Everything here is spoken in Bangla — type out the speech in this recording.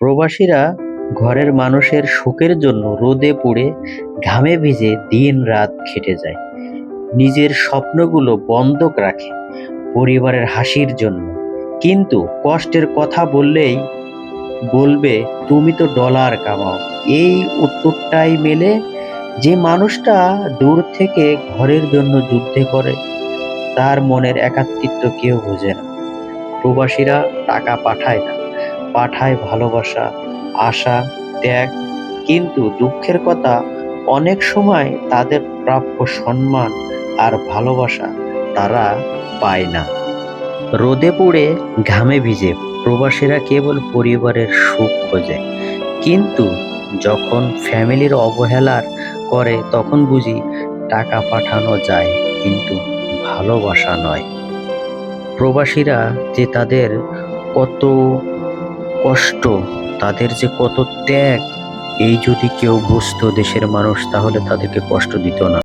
প্রবাসীরা ঘরের মানুষের সুখের জন্য রোদে পুড়ে ঘামে ভিজে দিন রাত খেটে যায়। নিজের স্বপ্নগুলো বন্ধক রাখে পরিবারের হাসির জন্য। কিন্তু কষ্টের কথা বললেই বলবে, তুমি তো ডলার কামাও। এই উত্তরটাই মেলে যে মানুষটা দূর থেকে ঘরের জন্য যুদ্ধে করে, তার মনের একাত্মিত্ব কেউ বোঝে না। প্রবাসীরা টাকা পাঠায় না। পাঠায় ভালোবাসা, আশা, ত্যাগ, কিন্তু দুঃখের কথা অনেক সময় তাদের প্রাপ্য সম্মান আর ভালোবাসা তারা পায় না। রোদে পুড়ে ঘামে ভিজে প্রবাসীরা কেবল পরিবারের সুখ খোঁজে। কিন্তু যখন ফ্যামিলির অবহেলার করে তখন বুঝি টাকা পাঠানো যায়, কিন্তু ভালোবাসা নয়। প্রবাসীরা যে তাদের কত কষ্ট, তাদের যে কত ত্যাগ, এই যদি কেউ বুঝতো দেশের মানুষ, তাহলে তাদেরকে কষ্ট দিত না।